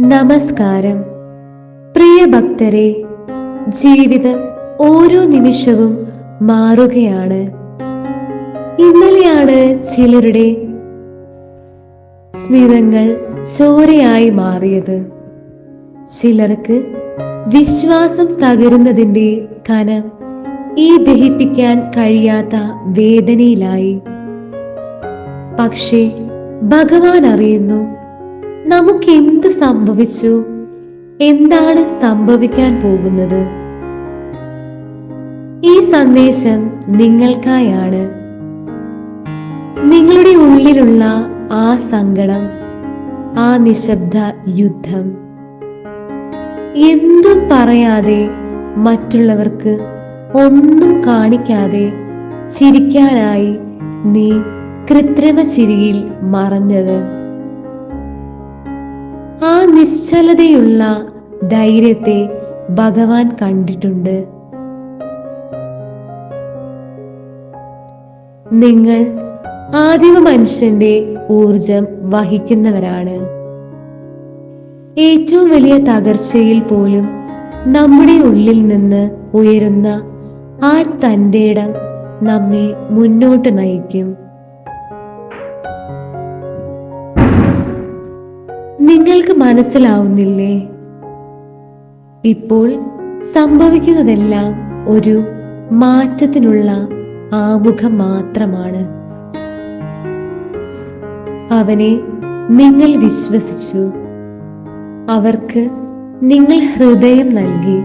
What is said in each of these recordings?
നമസ്കാരം. പ്രിയ ഭക്തരെ ജീവിതം ഓരോ നിമിഷവും മാറുകയാണ്. ഇന്നലെയാണ് ചിലരുടെ സ്മിതങ്ങൾ ചോരയായി മാറിയത്. ചിലർക്ക് വിശ്വാസം തകരുന്നതിന്റെ കനം ഈ ദഹിപ്പിക്കാൻ കഴിയാത്ത വേദനയിലായി. പക്ഷേ ഭഗവാൻ അറിയുന്നു നമുക്ക് എന്ത് സംഭവിച്ചു? എന്താണ് സംഭവിക്കാൻ പോകുന്നത്? ഈ സന്ദേശം നിങ്ങൾക്കായാണ്. നിങ്ങളുടെ ഉള്ളിലുള്ള ആ സങ്കടം ആ നിശബ്ദ യുദ്ധം. എന്തും പറയാതെ മറ്റുള്ളവർക്ക് ഒന്നും കാണിക്കാതെ ചിരിക്കാനായി നീ കൃത്രിമ ചിരിയിൽ മറഞ്ഞത്. ആ നിശ്ചലതയുള്ള ധൈര്യത്തെ ഭഗവാൻ കണ്ടിട്ടുണ്ട്. നിങ്ങൾ ആദിമ മനുഷ്യന്റെ ഊർജം വഹിക്കുന്നവരാണ്. ഏറ്റവും വലിയ തകർച്ചയിൽ പോലും നമ്മുടെ ഉള്ളിൽ നിന്ന് ഉയരുന്ന ആ തന്റെ ഇടം നമ്മെ മുന്നോട്ട് നയിക്കും. നിങ്ങൾക്ക് മനസ്സിലാവുന്നില്ലേ? ഇപ്പോൾ സംഭവിക്കുന്നതെല്ലാം ഒരു മാറ്റത്തിനുള്ള ആമുഖം മാത്രമാണ്. അവനെ നിങ്ങൾ വിശ്വസിച്ചു. അവർക്ക് നിങ്ങൾ ഹൃദയം നൽകി.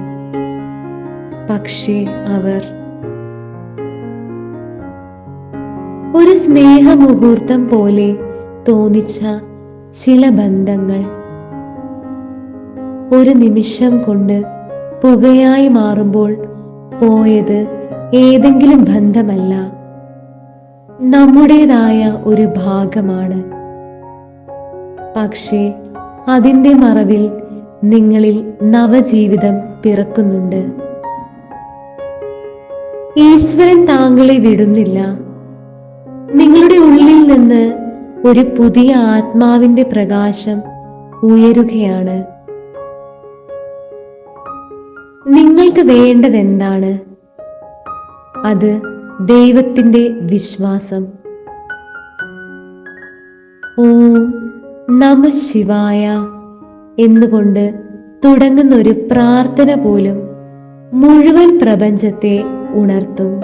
പക്ഷേ അവർ ഒരു സ്നേഹമുഹൂർത്തം പോലെ തോന്നിച്ച ചില ബന്ധങ്ങൾ. ഒരു നിമിഷം കൊണ്ട് പുകയായി മാറുമ്പോൾ പോയത് ഏതെങ്കിലും ബന്ധമല്ല. നമ്മുടേതായ ഒരു ഭാഗമാണ്. പക്ഷേ അതിന്റെ മറവിൽ നിങ്ങളിൽ നവജീവിതം പിറക്കുന്നുണ്ട്. ഈശ്വരൻ താങ്കളെ വിടുന്നില്ല. നിങ്ങളുടെ ഉള്ളിൽ നിന്ന് ഒരു പുതിയ ആത്മാവിന്റെ പ്രകാശം ഉയരുകയാണ്. നിങ്ങൾക്ക് വേണ്ടത് എന്താണ് അത് ദൈവത്തിന്റെ വിശ്വാസം. ഓം നമ ശിവായ എന്നുകൊണ്ട് തുടങ്ങുന്ന ഒരു പ്രാർത്ഥന പോലും മുഴുവൻ പ്രപഞ്ചത്തെ ഉണർത്തും.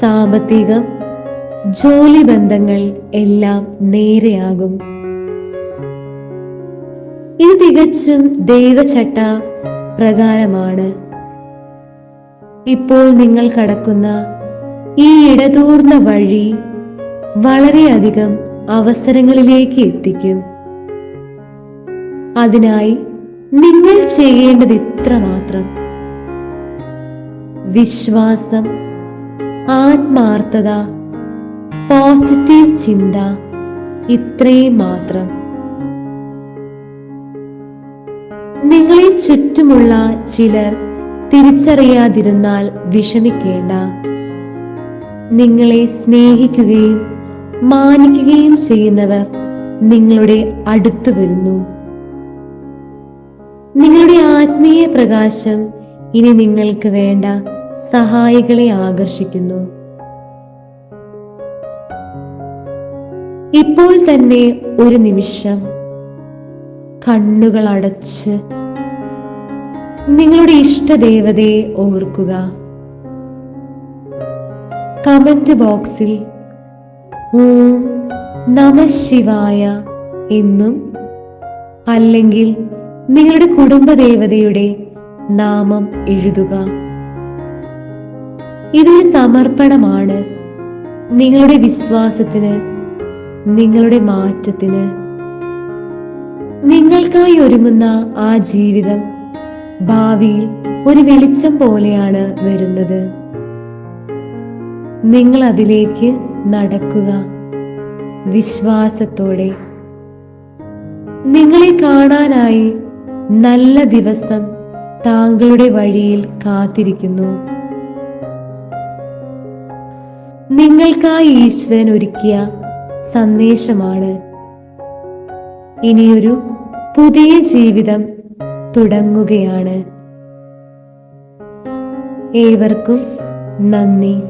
സാമ്പത്തികം ജോലി ബന്ധങ്ങൾ എല്ലാം നേരെയാകും. ഇത് തികച്ചും ദൈവചട്ട പ്രകാരമാണ്. ഇപ്പോൾ നിങ്ങൾ കടക്കുന്ന ഈ ഇടതൂർന്ന വഴി വളരെയധികം അവസരങ്ങളിലേക്ക് എത്തിക്കും. അതിനായി നിങ്ങൾ ചെയ്യേണ്ടത് ഇത്ര മാത്രം. വിശ്വാസം ആത്മാർത്ഥത പോസിറ്റീവ് ചിന്ത ഇത്രയും മാത്രം നിങ്ങളെ ചുറ്റുമുള്ള ചിലർ തിരിച്ചറിയാതിരുന്നാൽ വിഷമിക്കേണ്ട. നിങ്ങളെ സ്നേഹിക്കുകയും മാനിക്കുകയും ചെയ്യുന്നവർ നിങ്ങളുടെ അടുത്തു വരുന്നു. നിങ്ങളുടെ ആത്മീയ പ്രകാശം ഇനി നിങ്ങൾക്ക് വേണ്ട സഹായികളെ ആകർഷിക്കുന്നു. ഇപ്പോൾ തന്നെ ഒരു നിമിഷം കണ്ണുകൾ അടച്ച് നിങ്ങളുടെ ഇഷ്ടദേവതയെ ഓർക്കുക. കമന്റ് ബോക്സിൽ ഓം നമ ശിവായ എന്നും അല്ലെങ്കിൽ നിങ്ങളുടെ കുടുംബദേവതയുടെ നാമം എഴുതുക. ഇതൊരു സമർപ്പണമാണ്. നിങ്ങളുടെ വിശ്വാസത്തിന് നിങ്ങളുടെ മാറ്റത്തിന്. നിങ്ങൾക്കായി ഒരുങ്ങുന്ന ആ ജീവിതം ഭാവിയിൽ ഒരു വെളിച്ചം പോലെയാണ് വരുന്നത്. നിങ്ങൾ അതിലേക്ക് നടക്കുക. വിശ്വാസത്തോടെ. നിങ്ങളെ കാണാനായി നല്ല ദിവസം താങ്കളുടെ വഴിയിൽ കാത്തിരിക്കുന്നു. നിങ്ങൾക്കായി ഈശ്വരൻ ഒരുക്കിയ സന്ദേശമാണ്. ഇനിയൊരു പുതിയ ജീവിതം തുടങ്ങുകയാണ്. ഏവർക്കും നന്ദി.